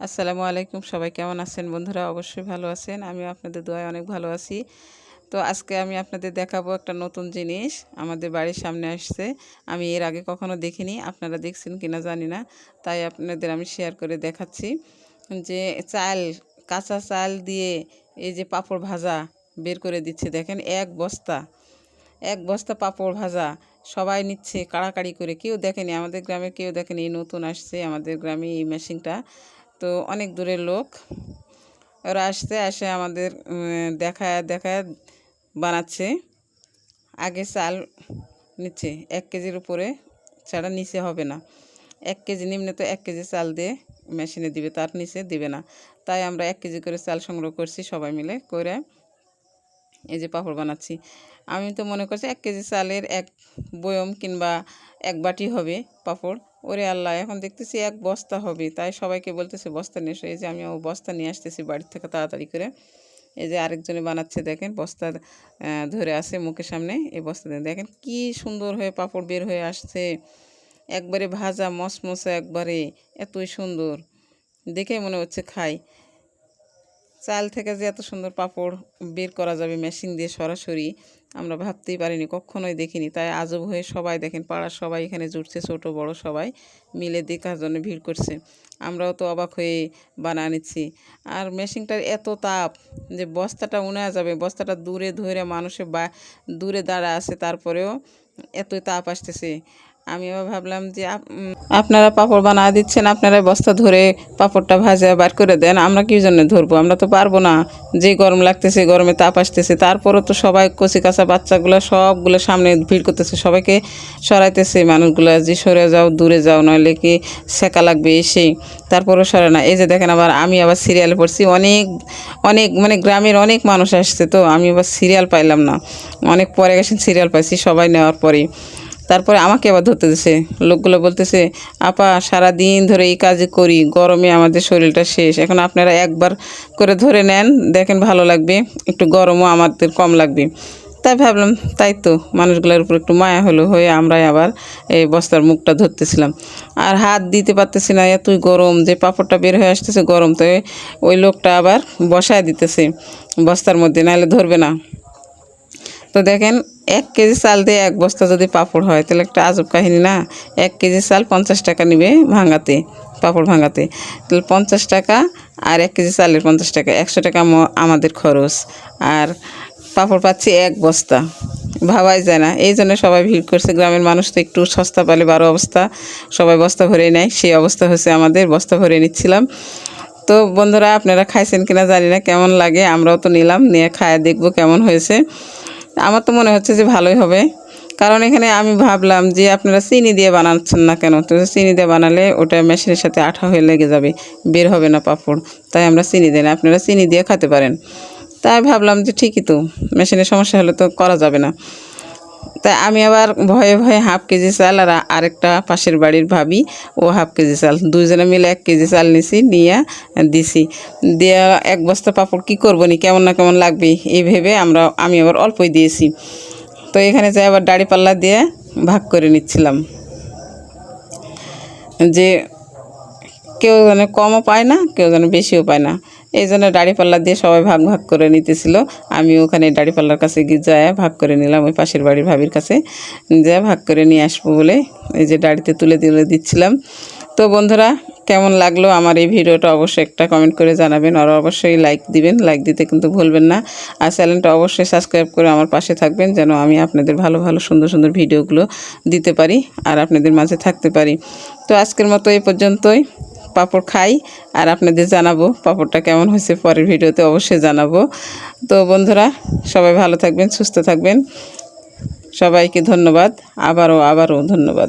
আসসালামু আলাইকুম। সবাই কেমন আছেন? বন্ধুরা অবশ্যই ভালো আছেন। আমি আপনাদের দোয়ায় অনেক ভালো আছি। তো আজকে আমি আপনাদের দেখাবো একটা নতুন জিনিস। আমাদের বাড়ির সামনে আসছে। আমি এর আগে কখনো দেখিনি। আপনারা দেখছেন কিনা জানি না। তাই আপনাদের আমি শেয়ার করে দেখাচ্ছি। যে চাল, কাঁচা চাল দিয়ে এই যে পাঁপড় ভাজা বের করে দিচ্ছে, দেখেন এক বস্তা। এক বস্তা পাঁপড় ভাজা। সবাই নিচ্ছে, কাড়াকাড়ি করে। কেউ দেখেনি, আমাদের গ্রামে কেউ দেখেনি। নতুন আসছে আমাদের গ্রামে এই মেশিনটা তো অনেক দূরের লোক। ওরা আসতে আসে আমাদের দেখা দেখায় বানাচ্ছে। আগে চাল নিচ্ছে এক কেজির উপরে ছাড়া নিচে হবে না। এক কেজি নিম্নে তো এক কেজি চাল দিয়ে মেশিনে দিবে, তার নিচে দিবে না। তাই আমরা এক কেজি করে চাল সংগ্রহ করছি সবাই মিলে করে এই যে পাঁপড় বানাচ্ছি। আমি তো মনে করছি এক কেজি চালের এক বয়ম কিংবা এক বাটি হবে পাঁপড়। ওরে আল্লাহ, এখন দেখতেছি এক বস্তা হবে। তাই সবাইকে বলতেছে, বস্তা নিয়ে এসো। এই যে আমি ও বস্তা নিয়ে আসতেছি বাড়ির থেকে তাড়াতাড়ি করে। এই যে আরেকজনে বানাচ্ছে, দেখেন বস্তা ধরে আছে মুখের সামনে। এই বস্তা দেখেন কি সুন্দর হয়ে পাপড় বের হয়ে আসছে। একবারে ভাজা মশমশা একবারে, এতই সুন্দর। দেখে মনে হচ্ছে খাই। চাল থেকে যে এত সুন্দর পাঁপড় বের করা যাবে মেশিন দিয়ে সরাসরি, আমরা ভাবতেই পারিনি, কখনোই দেখিনি। তাই আজব হয়ে সবাই দেখেন, পাড়ার সবাই এখানে জুটছে ছোট, বড় সবাই মিলে দেখার জন্য ভিড় করছে। আমরাও তো অবাক হয়ে বানা নিচ্ছি। আর মেশিনটার এত তাপ যে বস্তাটা উনে যাবে, বস্তাটা দূরে ধরে মানুষের বা দূরে দাঁড়া আছে, তারপরেও এতই তাপ আসতেছে। আমি আবার ভাবলাম যে আপনারা পাঁপড় বানা দিচ্ছেন আপনারা বস্তা ধরে পাঁপড়টা ভাজা বার করে দেন, আমরা কী জন্য ধরবো? আমরা তো পারব না। যে গরম লাগতেছে, গরমে তাপ আসতেছে। তারপরও তো সবাই কচি কাঁচা বাচ্চাগুলো সবগুলো সামনে ভিড় করতেছে, সবাইকে সরাইতেছে, মানুষগুলো যে সরে যাও, দূরে যাও, নইলে কি সেকা লাগবে এসে তারপরও সরে না। এই যে দেখেন আবার আমি আবার সিরিয়ালে পড়ছি, অনেক অনেক মানে গ্রামের অনেক মানুষ আসছে তো, আমি আবার সিরিয়াল পাইলাম না। অনেক পরে গেছেন, সিরিয়াল পাইছি, সবাই নেওয়ার পরে তারপরে আমাকে আবার ধরতে দিছে। লোকগুলো বলতেছে, আপা সারা দিন ধরে এই কাজ করি, গরমে আমাদের শরীরটা শেষ। এখন আপনারা একবার করে ধরে নেন, দেখেন ভালো লাগবে, একটু গরমও আমাদের কম লাগবে। তাই ভাবলাম, তাই তো, মানুষগুলোর উপর একটু মায়া হলো হয়ে আমরাই আবার এই বস্তার মুখটা ধরতেছিলাম। আর হাত দিতে পারতেছি না, এতই গরম যে পাপড়টা বের হয়ে আসতেছে গরম, তো ওই লোকটা আবার বসায় দিতেছে বস্তার মধ্যে, নাহলে ধরবে না। তো দেখেন, এক কেজি চাল দিয়ে এক বস্তা যদি পাঁপড় হয়, তাহলে একটা আজব কাহিনী না? এক কেজি চাল পঞ্চাশ টাকা নিবে ভাঙাতে পাঁপড় ভাঙাতে তাহলে পঞ্চাশ টাকা আর এক কেজি চালের পঞ্চাশ টাকা, একশো টাকা আমাদের খরচ। আর পাপড় পাচ্ছি এক বস্তা। ভাবাই যায় না। এই জন্য সবাই ভিড় করছে। গ্রামের মানুষ তো একটু সস্তা পালে বারো অবস্থা। সবাই বস্তা ভরে নেয়। সেই অবস্থা হয়েছে আমাদের। বস্তা ভরে নিচ্ছিলাম। তো বন্ধুরা, আপনারা খাইছেন কিনা জানি না। কেমন লাগে? আমরাও তো নিলাম। নিয়ে খায় দেখব কেমন হয়েছে। আমার তো মনে হচ্ছে যে ভালোই হবে। কারণ এখানে আমি ভাবলাম যে আপনারা চিনি দিয়ে বানাচ্ছেন না কেন? তো চিনি দিয়ে বানালে ওটা মেশিনের সাথে আঠা হয়ে লেগে যাবে, বের হবে না পাপড়। তাই আমরা চিনি দিই না, আপনারা চিনি দিয়ে খেতে পারেন। তাই ভাবলাম যে ঠিকই তো মেশিনের সমস্যা হলে তো করা যাবে না। তাই আমি আবার ভয়ে ভয়ে হাফ কেজি চাল আর আরেকটা পাশের বাড়ির ভাবি, ও হাফ কেজি চাল। দুজনে মিলে এক কেজি চাল নিছি, নিয়ে দিছি। দিয়ে এক বস্তা পাপড় কী করব নি, কেমন না কেমন লাগবে, এই ভেবে আমরা, আমি আবার অল্পই দিয়েছি। তো এখানে যাই আবার দাড়ি পাল্লা দিয়ে ভাগ করে নিচ্ছিলাম। যে কেউ যেন কমও পায় না, কেউ যেন বেশিও পায় না। এই জন্য দাড়িপাল্লা দিয়ে সবাই ভাগ ভাগ করে নিতেছিল। আমি ওখানে দাড়িপাল্লার কাছে গিয়ে যায়, ভাগ করে নিলাম ওই পাশের বাড়ির ভাবির কাছে। যা ভাগ করে নিয়ে আসব বলে এই যে দাড়িতে তুলে তুলে দিচ্ছিলাম। তো বন্ধুরা, কেমন লাগল আমার এই ভিডিওটা অবশ্যই একটা কমেন্ট করে জানাবেন আর অবশ্যই লাইক দিবেন। লাইক দিতে কিন্তু ভুলবেন না। আর চ্যানেলটা অবশ্যই সাবস্ক্রাইব করে আমার পাশে থাকবেন যেন আমি আপনাদের ভালো ভালো, সুন্দর সুন্দর ভিডিওগুলো দিতে পারি আর আপনাদের মাঝে থাকতে পারি। তো আজকের মতো এই পর্যন্তই। পাঁপড় খাই আর আপনাদের জানাব পাঁপড়টা কেমন হয়েছে পরের ভিডিওতে অবশ্যই জানাব। তো বন্ধুরা, সবাই ভালো থাকবেন, সুস্থ থাকবেন। সবাইকে ধন্যবাদ। আবারও আবারও ধন্যবাদ।